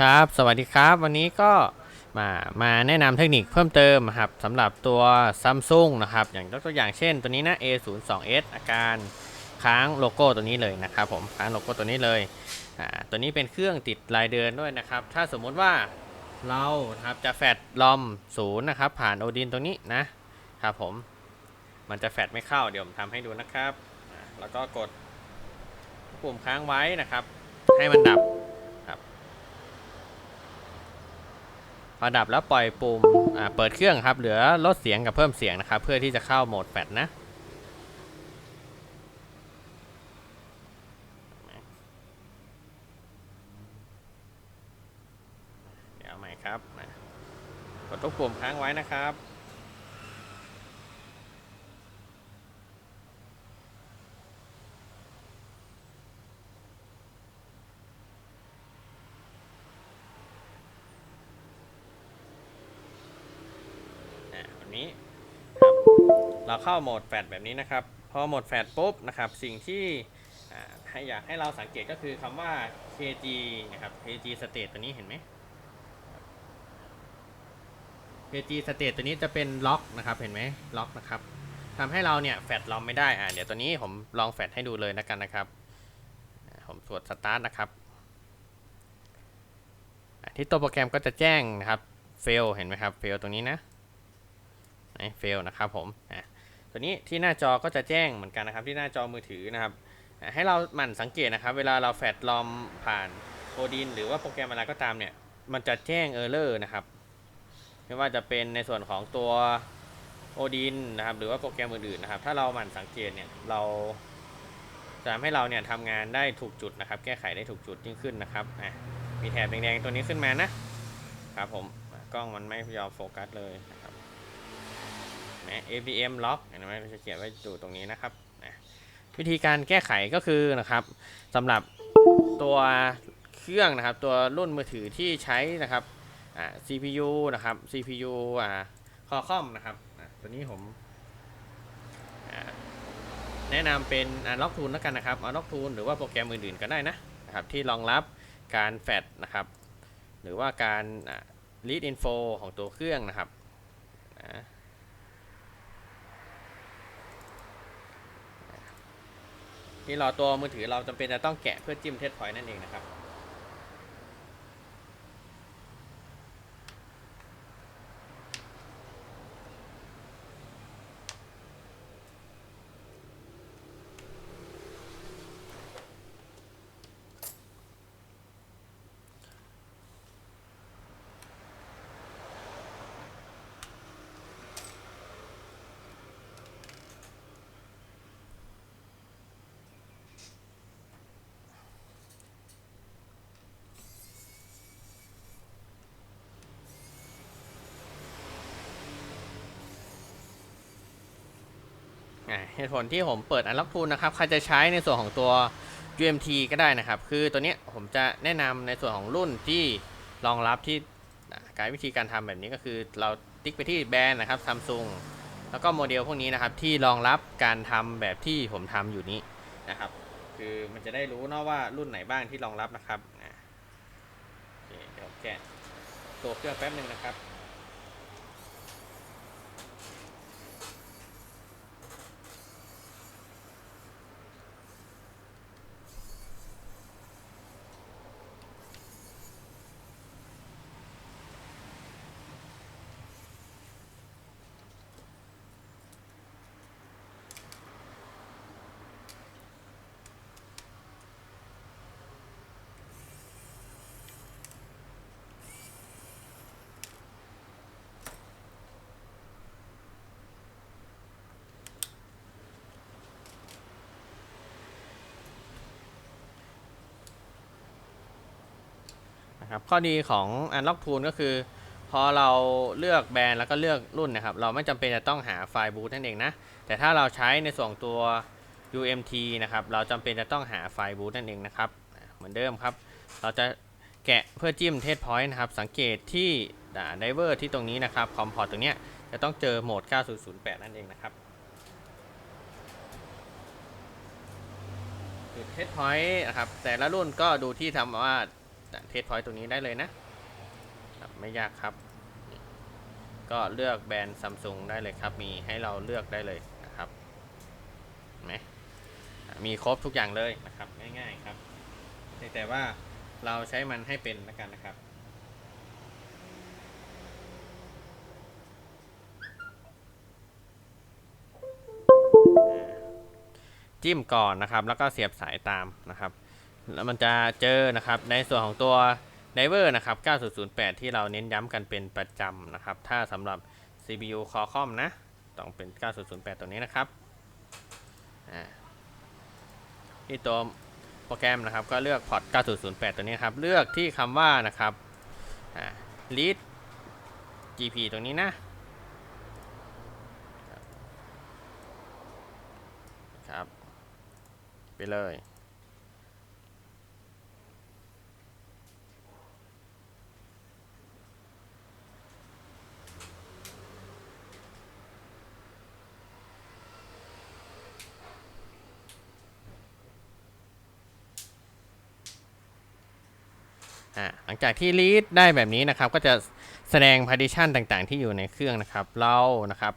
ครับ สวัสดีครับ วันนี้ก็มามาแนะนำเทคนิคเพิ่มเติมนะครับสำหรับตัว Samsung นะครับ อย่างยกตัวอย่างเช่นตัวนี้นะ A02s อาการค้างโลโก้ตัวนี้เลยนะครับผมค้างโลโก้ตัวนี้เลยอ่าตัวนี้เป็นเครื่องติดรายเดือนด้วยนะครับ ถ้าสมมุติว่าเราครับจะแฟดลอมศูนย์นะครับผ่านโอดินตรงนี้นะครับผมมันจะแฟดไม่เข้าเดี๋ยวผมทำให้ดูนะครับ แล้วก็กดปุ่มค้างไว้นะครับ ให้มันดับ พอดับแล้วปล่อยปุ่มเปิดเครื่องครับ เหลือลดเสียงกับเพิ่มเสียงนะครับ เพื่อที่จะเข้าโหมดแฟดนะเดี๋ยวใหม่ครับกดทุกปุ่มค้างไว้นะครับ อะวันนี้ครับ เราเข้าโหมดแฟลชแบบนี้นะครับ พอโหมดแฟลชปุ๊บนะครับ สิ่งที่อ่าให้อยากให้เราสังเกตก็คือคำว่า kg นะครับ kg state ตัวนี้เห็นไหม kg state ตัวนี้จะเป็นล็อกนะครับ เห็นไหมล็อกนะครับทำให้เราเนี่ยแฟลชเราไม่ได้ อ่าเดี๋ยวตัวนี้ผมลองแฟลชให้ดูเลยนะกันนะครับ ผมตรวจสตาร์ทนะครับ ที่ตัวโปรแกรมก็จะแจ้งนะครับ fail เห็นไหมครับ fail ตรงนี้นะ เฟลนะครับผมอะตัวนี้ที่หน้าจอก็จะแจ้งเหมือนกันนะครับ ที่หน้าจอมือถือนะครับ ให้เราหมั่นสังเกตนะครับ เวลาเราแฟดลอมผ่านโอดินหรือว่าโปรแกรมอะไรก็ตามเนี่ย มันจะแจ้งเออร์เลอร์นะครับ ไม่ว่าจะเป็นในส่วนของตัวโอดินนะครับ หรือว่าโปรแกรมอื่นๆนะครับ ถ้าเราหมั่นสังเกตเนี่ย เราจะทำให้เราเนี่ยทำงานได้ถูกจุดนะครับ แก้ไขได้ถูกจุดยิ่งขึ้นนะครับอะมีแถบแดงๆตัวนี้ขึ้นมานะครับผมกล้องมันไม่ยอมโฟกัสเลย นะ ABM lock เห็นไหมเราจะเขียนไว้อยู่ตรงนี้นะครับนะวิธีการแก้ไขก็คือนะครับสำหรับตัวเครื่องนะครับ ตัวรุ่นมือถือที่ใช้นะครับ CPU นะครับ CPU อ่า Qualcomm นะครับตัวนี้ผมแนะนำเป็น Unlock Tool แล้วกันนะครับ Unlock Tool หรือว่าโปรแกรมอื่นๆก็ได้นะนะครับ ที่รองรับการแฟดนะครับ หรือว่าการอ่า read info ของตัวเครื่องนะครับนะ ที่รอตัวมือถือเราจำเป็นจะต้องแกะเพื่อจิ้มเทสพอยต์นั่นเองนะครับ เหตุผลที่ผมเปิด Unlock Tool นะครับใครจะใช้ในส่วนของตัว UMT ก็ได้นะครับ คือตัวนี้ผมจะแนะนำในส่วนของรุ่นที่รองรับที่การวิธีการทำแบบนี้ก็คือเราติ๊กไปที่แบรนด์นะครับ Samsung แล้วก็โมเดลพวกนี้นะครับที่รองรับการทำแบบที่ผมทำอยู่นี้นะครับ คือมันจะได้รู้เนาะว่ารุ่นไหนบ้างที่รองรับนะครับเคเดี๋ยวแกะตัวเครื่องแป๊บหนึ่งนะครับ นะครับข้อดีของ Unlock Tool ก็คือพอเราเลือกแบรนด์แล้วก็เลือกรุ่นนะครับ เราไม่จำเป็นจะต้องหาไฟล์บูตนั่นเองนะ แต่ถ้าเราใช้ในส่วนตัว UMT นะครับ เราจำเป็นจะต้องหาไฟล์บูตนั่นเองนะครับ เหมือนเดิมครับ เราจะแกะเพื่อจิ้มเทสพอยต์นะครับ สังเกตที่ไดเวอร์ที่ตรงนี้นะครับ คอมพอร์ตตรงเนี้ยจะต้องเจอโหมด 9008 นั่นเองนะครับจุดเทสพอยต์นะครับ แต่ละรุ่นก็ดูที่ทำว่า เทสพอยต์ตรงนี้ได้เลยนะ ไม่ยากครับ ก็เลือกแบรนด์ซัมซุงได้เลยครับ มีให้เราเลือกได้เลยนะครับเห็นไหมมีครบทุกอย่างเลยนะครับ ง่ายๆครับ แต่ว่าเราใช้มันให้เป็นแล้วกันนะครับจิ้มก่อนนะครับ แล้วก็เสียบสายตามนะครับ แล้วมันจะเจอนะครับในส่วนของตัวไดเวอร์นะครับ 9008 ที่เราเน้นย้ำกันเป็นประจำนะครับ ถ้าสำหรับ CPU Qualcomm นะ ต้องเป็น 9008 ตัวนี้นะครับที่ตัวโปรแกรมนะครับ ก็เลือกพอร์ต 9008 ตัวนี้ครับ เลือกที่คำว่านะครับ read GP ตรงนี้นะครับ ไปเลย อ่าหลังจากที่ read ได้แบบนี้นะครับ ก็จะแสดง partition ต่างๆ ที่อยู่ในเครื่องนะครับ เรานะครับ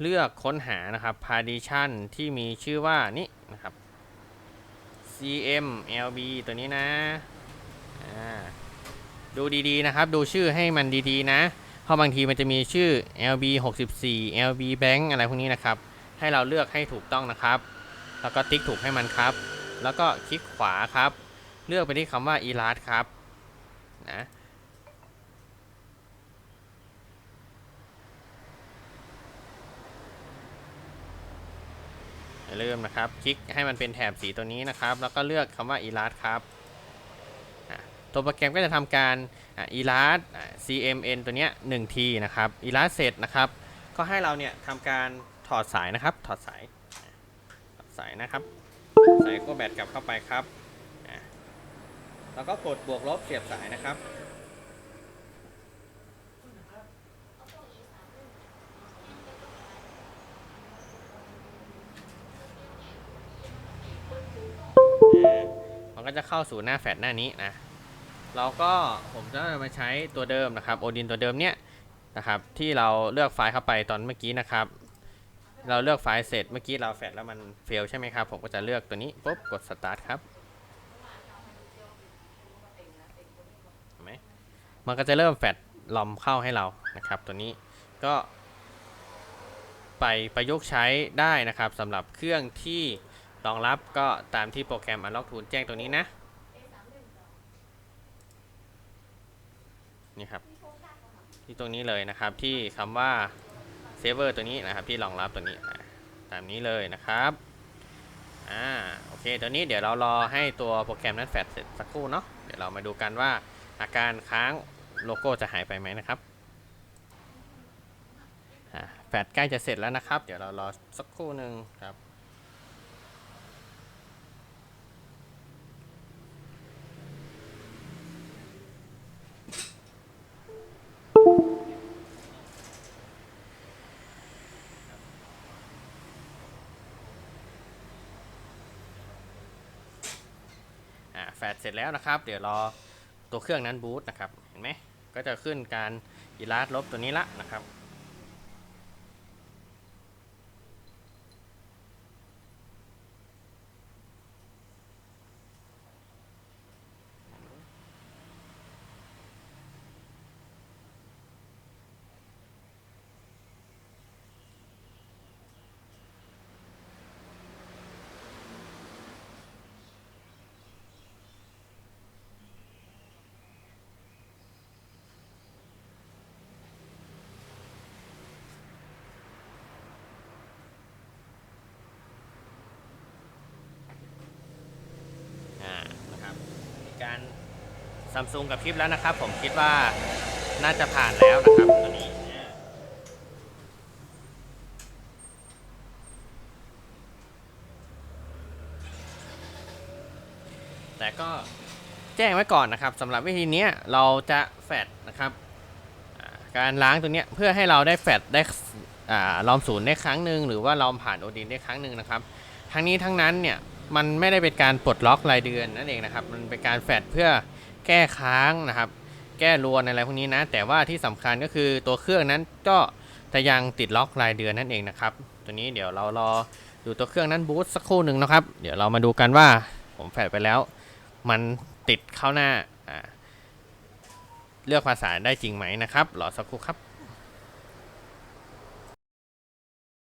เลือกค้นหานะครับ partition ที่มีชื่อว่านี่นะครับ CMLB ตัวนี้นะอ่าดูดีๆนะครับ ดูชื่อให้มันดีๆนะ เพราะบางทีมันจะมีชื่อ LB 64 LB Bank อะไรพวกนี้นะครับ ให้เราเลือกให้ถูกต้องนะครับ แล้วก็ติ๊กถูกให้มันครับ แล้วก็คลิกขวาครับ เลือกไปที่คำว่า ELAT ครับ นะอย่มนะครับ คลิกให้มันเป็นแถบสีตัวนี้นะครับ แล้วก็เลือกคำว่า elat ครับตัวโปรแกรมก็จะทำการอะ elat cmn ตัวเนี้ย1ทีนะครับ elat เสร็จนะครับ ก็ให้เราเนี่ยทำการถอดสายนะครับ ถอดสาย ถอดสายนะครับใส่ก็แบตกลับเข้าไปครับ แล้วก็กดบวกลบเสียบสายนะครับ มันก็จะเข้าสู่หน้าแฟลชหน้านี้นะ เราก็ผมจะมาใช้ตัวเดิมนะครับโอดินตัวเดิมเนี้ยนะครับที่เราเลือกไฟล์เข้าไปตอนเมื่อกี้นะครับ เราเลือกไฟล์เสร็จเมื่อกี้เราแฟลชแล้วมันเฟลใช่ไหมครับ ผมก็จะเลือกตัวนี้ปุ๊บกด start ครับเห็นไหม มันก็จะเริ่มแฟลชลอมเข้าให้เรานะครับ ตัวนี้ก็ไปประยุกต์ใช้ได้นะครับสำหรับเครื่องที่รองรับก็ตามที่โปรแกรม Unlock Tool แจ้งตัวนี้นะนี่ครับที่ตรงนี้เลยนะครับที่คำว่า Saver ตัวนี้นะครับที่รองรับตัวนี้ตามนี้เลยนะครับอ่าโอเคตัวนี้เดี๋ยวเรารอให้ตัวโปรแกรมนั้นแฟดเสร็จสักครู่เนาะเดี๋ยวเรามาดูกันว่าอาการค้าง โลโก้จะหายไปไหมนะครับแฟดใกล้จะเสร็จแล้วนะครับ เดี๋ยวเรารอสักครู่หนึ่งครับแฟดเสร็จแล้วนะครับ เดี๋ยวรอตัวเครื่องนั้นบูตนะครับ เห็นไหม ก็จะขึ้นการอีลาดลบตัวนี้ละนะครับ อ่า นะครับมีการ ซัมซุงกับคลิปแล้วนะครับ ผมคิดว่าน่าจะผ่านแล้วนะครับตัวนี้แต่ก็แจ้งไว้ก่อนนะครับสำหรับวิธีนี้เราจะแฟดนะครับการล้างตัวนี้เพื่อให้เราได้แฟดได้อ่าลอมศูนย์ได้ครั้งหนึ่งหรือว่าลอมผ่านโอดินได้ครั้งหนึ่งนะครับ ทั้งนี้ทั้งนั้นเนี่ยมันไม่ได้เป็นการปลดล็อกรายเดือนนั่นเองนะครับ มันเป็นการแฟดเพื่อ แก้ค้างนะครับ แก้รวนอะไรพวกนี้นะ แต่ว่าที่สำคัญก็คือตัวเครื่องนั้นก็จะยังติดล็อกรายเดือนนั่นเองนะครับ ตัวนี้เดี๋ยวเรารอดูตัวเครื่องนั้นบูตสักครู่หนึ่งนะครับ เดี๋ยวเรามาดูกันว่าผมแฟดไปแล้ว มันติดเข้าหน้าเลือกภาษาได้จริงไหมนะครับรอสักครู่ครับ